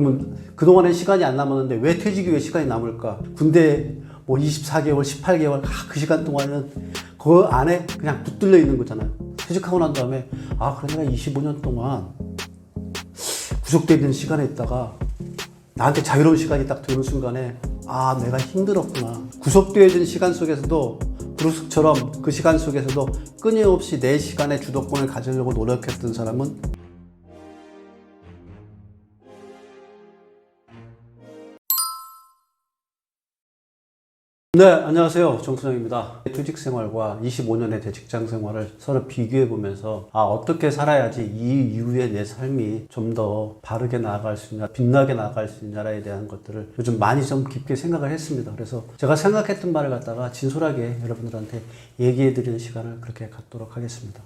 그러면 그동안엔 시간이 안 남았는데 왜 퇴직 이후에 시간이 남을까? 군대 뭐 24개월, 18개월 아, 그 시간 동안은 그 안에 그냥 붙들려 있는 거잖아요. 퇴직하고 난 다음에 아, 그래 내가 25년 동안 구속되어 있는 시간에 있다가 나한테 자유로운 시간이 딱 드는 순간에 아 내가 힘들었구나 구속되어진 시간 속에서도 브루스처럼 그 시간 속에서도 끊임없이 내 시간의 주도권을 가지려고 노력했던 사람은 네, 안녕하세요. 정수정입니다. 퇴직 생활과 25년의 대 직장 생활을 서로 비교해 보면서 아, 어떻게 살아야지 이 이후에 내 삶이 좀 더 바르게 나아갈 수 있냐, 빛나게 나아갈 수 있냐에 대한 것들을 요즘 많이 좀 깊게 생각을 했습니다. 그래서 제가 생각했던 말을 갖다가 진솔하게 여러분들한테 얘기해 드리는 시간을 그렇게 갖도록 하겠습니다.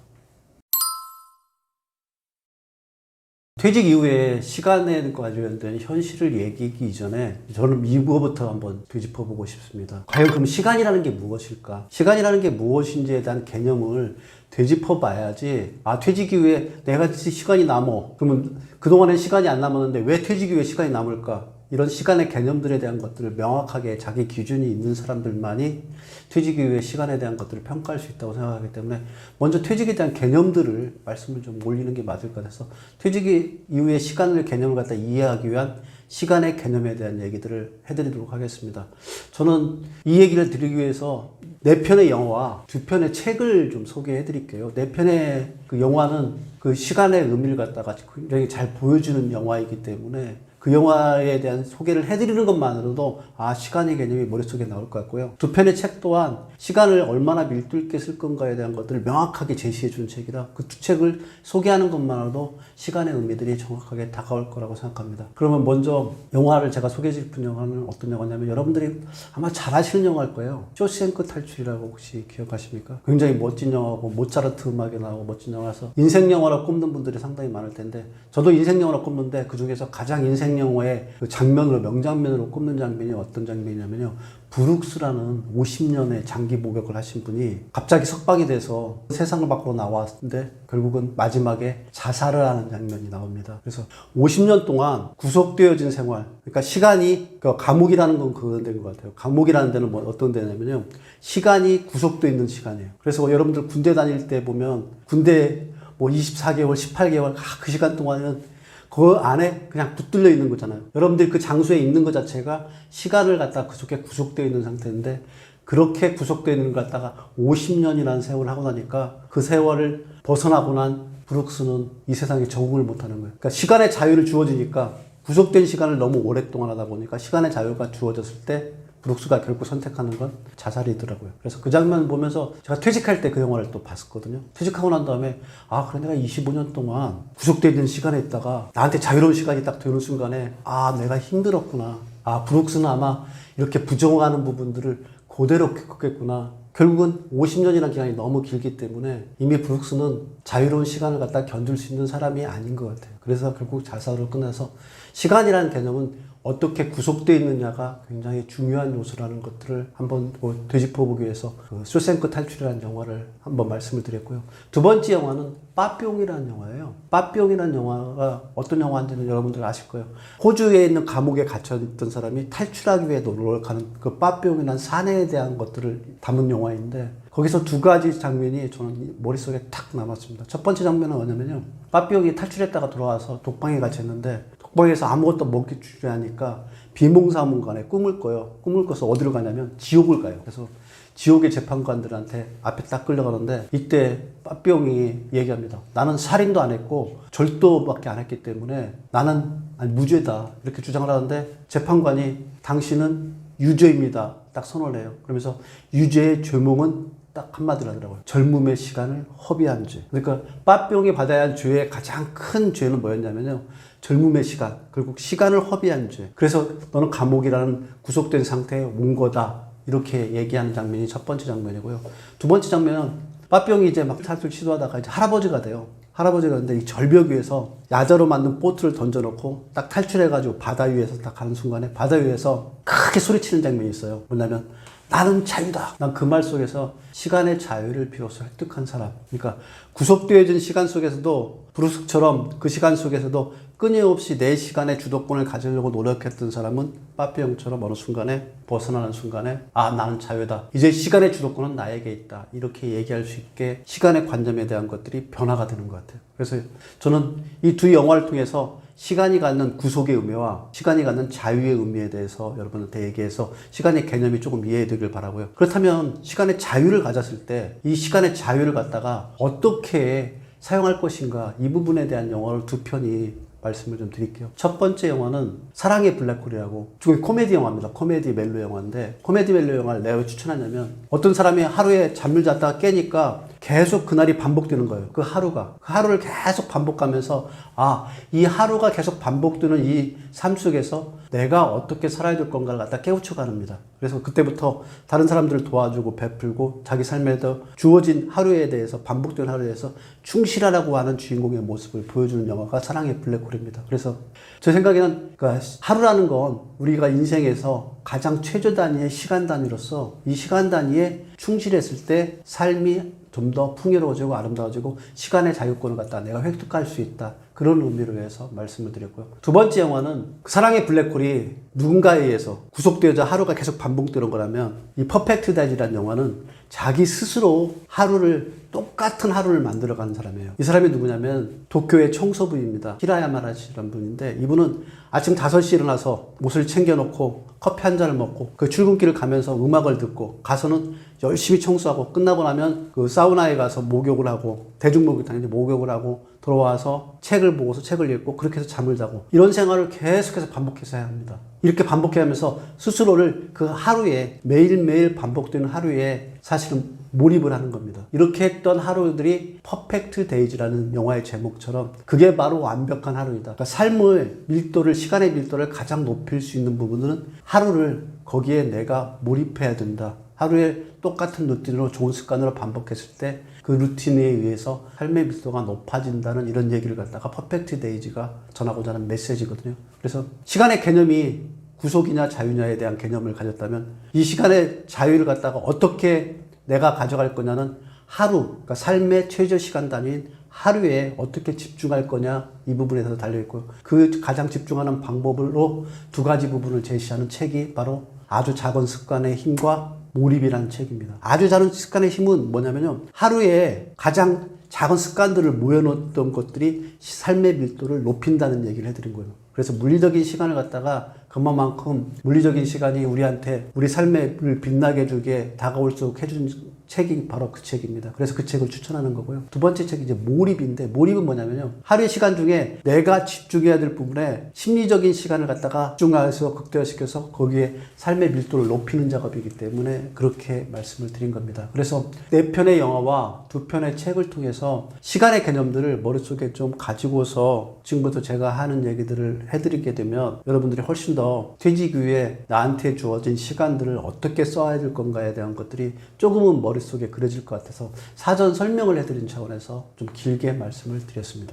퇴직 이후에 시간에 관련된 현실을 얘기하기 이전에 저는 이거부터 한번 되짚어보고 싶습니다. 과연 그럼 시간이라는 게 무엇일까? 시간이라는 게 무엇인지에 대한 개념을 되짚어 봐야지, 아, 퇴직 이후에 내가 시간이 남어. 그러면 그동안엔 시간이 안 남았는데 왜 퇴직 이후에 시간이 남을까? 이런 시간의 개념들에 대한 것들을 명확하게 자기 기준이 있는 사람들만이 퇴직 이후에 시간에 대한 것들을 평가할 수 있다고 생각하기 때문에 먼저 퇴직에 대한 개념들을 말씀을 좀 올리는 게 맞을 것 같아서 퇴직 이후에 시간을 개념을 갖다 이해하기 위한 시간의 개념에 대한 얘기들을 해드리도록 하겠습니다. 저는 이 얘기를 드리기 위해서 네 편의 영화와 두 편의 책을 좀 소개해 드릴게요. 네 편의 그 영화는 그 시간의 의미를 갖다가 굉장히 잘 보여주는 영화이기 때문에 그 영화에 대한 소개를 해드리는 것만으로도 아 시간의 개념이 머릿속에 나올 것 같고요. 두 편의 책 또한 시간을 얼마나 밀도 있게 쓸 건가에 대한 것들을 명확하게 제시해 준 책이라 그 두 책을 소개하는 것만으로도 시간의 의미들이 정확하게 다가올 거라고 생각합니다. 그러면 먼저 영화를 제가 소개해 드릴 영화는 어떤 영화냐면 여러분들이 아마 잘 아시는 영화일 거예요. 쇼생크 탈출이라고 혹시 기억하십니까? 굉장히 멋진 영화고 모차르트 음악이 나오고 멋진 영화라서 인생 영화로 꼽는 분들이 상당히 많을 텐데 저도 인생 영화로 꼽는데 그 중에서 가장 인생 영화의 그 장면으로 명장면으로 꼽는 장면이 어떤 장면이냐면요. 브룩스라는 50년의 장기 목욕을 하신 분이 갑자기 석방이 돼서 세상을 밖으로 나왔는데 결국은 마지막에 자살을 하는 장면이 나옵니다. 그래서 50년 동안 구속되어진 생활, 그러니까 시간이 그 감옥이라는 건 그건 된것 같아요. 감옥이라는 데는 뭐 어떤 데냐면요, 시간이 구속되어 있는 시간이에요. 그래서 여러분들 군대 다닐 때 보면 군대 뭐 24개월, 18개월 아, 그 시간 동안은 그 안에 그냥 붙들려 있는 거잖아요. 여러분들이 그 장소에 있는 것 자체가 시간을 갖다 그 속에 구속되어 있는 상태인데 그렇게 구속되어 있는 걸 갖다가 50년이라는 세월을 하고 나니까 그 세월을 벗어나고 난 브룩스는 이 세상에 적응을 못하는 거예요. 그러니까 시간의 자유를 주어지니까 구속된 시간을 너무 오랫동안 하다 보니까 시간의 자유가 주어졌을 때 브룩스가 결국 선택하는 건 자살이더라고요. 그래서 그 장면 보면서 제가 퇴직할 때 그 영화를 또 봤었거든요. 퇴직하고 난 다음에 아 그래 내가 25년 동안 구속되어 있는 시간에 있다가 나한테 자유로운 시간이 딱 되는 순간에 아 내가 힘들었구나. 아 브룩스는 아마 이렇게 부정하는 부분들을 그대로 겪었겠구나. 결국은 50년이라는 기간이 너무 길기 때문에 이미 브룩스는 자유로운 시간을 갖다 견딜 수 있는 사람이 아닌 것 같아요. 그래서 결국 자살로 끝나서 시간이라는 개념은 어떻게 구속되어 있느냐가 굉장히 중요한 요소라는 것들을 한번 뭐 되짚어보기 위해서 그 쇼생크 탈출이라는 영화를 한번 말씀을 드렸고요. 두 번째 영화는 빠뿅이라는 영화예요. 빠뿅이라는 영화가 어떤 영화인지는 여러분들 아실 거예요. 호주에 있는 감옥에 갇혀있던 사람이 탈출하기 위해 노력하는 그 빠뿅이라는 사내에 대한 것들을 담은 영화인데 거기서 두 가지 장면이 저는 머릿속에 탁 남았습니다. 첫 번째 장면은 뭐냐면요. 빠뿅이 탈출했다가 돌아와서 독방에 갇혔는데 독방에서 아무것도 먹기 주저하니까 비몽사몽간에 꿈을 꿔요. 꿈을 꿔서 어디로 가냐면 지옥을 가요. 그래서 지옥의 재판관들한테 앞에 딱 끌려가는데 이때 빠뿅이 얘기합니다. 나는 살인도 안 했고 절도밖에 안 했기 때문에 나는 아니, 무죄다 이렇게 주장을 하는데 재판관이 당신은 유죄입니다. 딱 선언을 해요. 그러면서 유죄의 죄목은 딱 한마디로 하더라고요. 젊음의 시간을 허비한 죄. 그러니까 빠뿅이 받아야 할 죄의 가장 큰 죄는 뭐였냐면요. 젊음의 시간, 결국 시간을 허비한 죄. 그래서 너는 감옥이라는 구속된 상태에 온 거다. 이렇게 얘기하는 장면이 첫 번째 장면이고요. 두 번째 장면은 빠뿅이 이제 막 탈출 시도하다가 이제 할아버지가 돼요. 할아버지가 근데 이 절벽 위에서 야자로 만든 보트를 던져놓고 딱 탈출해가지고 바다 위에서 딱 가는 순간에 바다 위에서 크게 소리치는 장면이 있어요. 뭐냐면 나는 자유다. 난 그 말 속에서 시간의 자유를 비로소 획득한 사람. 그러니까 구속되어진 시간 속에서도 브루스처럼 그 시간 속에서도 끊임없이 내 시간의 주도권을 가지려고 노력했던 사람은 빠삐형처럼 어느 순간에 벗어나는 순간에 아 나는 자유다. 이제 시간의 주도권은 나에게 있다. 이렇게 얘기할 수 있게 시간의 관점에 대한 것들이 변화가 되는 것 같아요. 그래서 저는 이 두 영화를 통해서 시간이 갖는 구속의 의미와 시간이 갖는 자유의 의미에 대해서 여러분한테 얘기해서 시간의 개념이 조금 이해되길 바라고요. 그렇다면 시간의 자유를 가졌을 때 이 시간의 자유를 갖다가 어떻게 사용할 것인가 이 부분에 대한 영화를 두 편이 말씀을 좀 드릴게요. 첫 번째 영화는 사랑의 블랙홀이라고 중에 코미디 영화입니다. 코미디 멜로 영화인데 코미디 멜로 영화를 내가 왜 추천하냐면 어떤 사람이 하루에 잠을 잤다가 깨니까 계속 그날이 반복되는 거예요. 그 하루가 그 하루를 계속 반복하면서 아 이 하루가 계속 반복되는 이 삶 속에서 내가 어떻게 살아야 될 건가를 갖다 깨우쳐 가는니다 그래서 그때부터 다른 사람들을 도와주고 베풀고 자기 삶에도 주어진 하루에 대해서 반복되는 하루에 대해서 충실하라고 하는 주인공의 모습을 보여주는 영화가 사랑의 블랙홀입니다. 그래서 제 생각에는 그러니까 하루라는 건 우리가 인생에서 가장 최저 단위의 시간 단위로서 이 시간 단위에 충실했을 때 삶이 좀 더 풍요로워지고 아름다워지고 시간의 자유권을 갖다 내가 획득할 수 있다. 그런 의미로 해서 말씀을 드렸고요. 두 번째 영화는 그 사랑의 블랙홀이 누군가에 의해서 구속되어져 하루가 계속 반복되는 거라면 이 퍼펙트 다이즈라는 영화는 자기 스스로 하루를 똑같은 하루를 만들어가는 사람이에요. 이 사람이 누구냐면 도쿄의 청소부입니다. 히라야마라시라는 분인데 이분은 아침 5시에 일어나서 옷을 챙겨놓고 커피 한 잔을 먹고 그 출근길을 가면서 음악을 듣고 가서는 열심히 청소하고 끝나고 나면 그 사우나에 가서 목욕을 하고 대중목욕탕에 목욕을 하고 돌아와서 책을 보고서 책을 읽고 그렇게 해서 잠을 자고 이런 생활을 계속해서 반복해서 해야 합니다. 이렇게 반복해 하면서 스스로를 그 하루에 매일매일 반복되는 하루에 사실은 몰입을 하는 겁니다. 이렇게 했던 하루들이 퍼펙트 데이즈라는 영화의 제목처럼 그게 바로 완벽한 하루이다. 그러니까 삶의 밀도를 시간의 밀도를 가장 높일 수 있는 부분은 하루를 거기에 내가 몰입해야 된다. 하루에 똑같은 루틴으로 좋은 습관으로 반복했을 때 그 루틴에 의해서 삶의 밀도가 높아진다는 이런 얘기를 갖다가 퍼펙트 데이지가 전하고자 하는 메시지거든요. 그래서 시간의 개념이 구속이냐 자유냐에 대한 개념을 가졌다면 이 시간의 자유를 갖다가 어떻게 내가 가져갈 거냐는 하루, 그러니까 삶의 최저 시간 단위인 하루에 어떻게 집중할 거냐 이 부분에서 달려 있고요. 그 가장 집중하는 방법으로 두 가지 부분을 제시하는 책이 바로 아주 작은 습관의 힘과 몰입이라는 책입니다. 아주 작은 습관의 힘은 뭐냐면요. 하루에 가장 작은 습관들을 모여놓던 것들이 삶의 밀도를 높인다는 얘기를 해드린 거예요. 그래서 물리적인 시간을 갖다가 그만큼 물리적인 시간이 우리한테 우리 삶을 빛나게 해주게 다가올수록 해준 책이 바로 그 책입니다. 그래서 그 책을 추천하는 거고요. 두 번째 책이 이제 몰입인데 몰입은 뭐냐면요. 하루의 시간 중에 내가 집중해야 될 부분에 심리적인 시간을 갖다가 집중해서 극대화시켜서 거기에 삶의 밀도를 높이는 작업이기 때문에 그렇게 말씀을 드린 겁니다. 그래서 네 편의 영화와 두 편의 책을 통해서 시간의 개념들을 머릿속에 좀 가지고서 지금부터 제가 하는 얘기들을 해드리게 되면 여러분들이 훨씬 더 퇴직 이후에 나한테 주어진 시간들을 어떻게 써야 될 건가에 대한 것들이 조금은 머릿속에 그려질 것 같아서 사전 설명을 해드린 차원에서 좀 길게 말씀을 드렸습니다.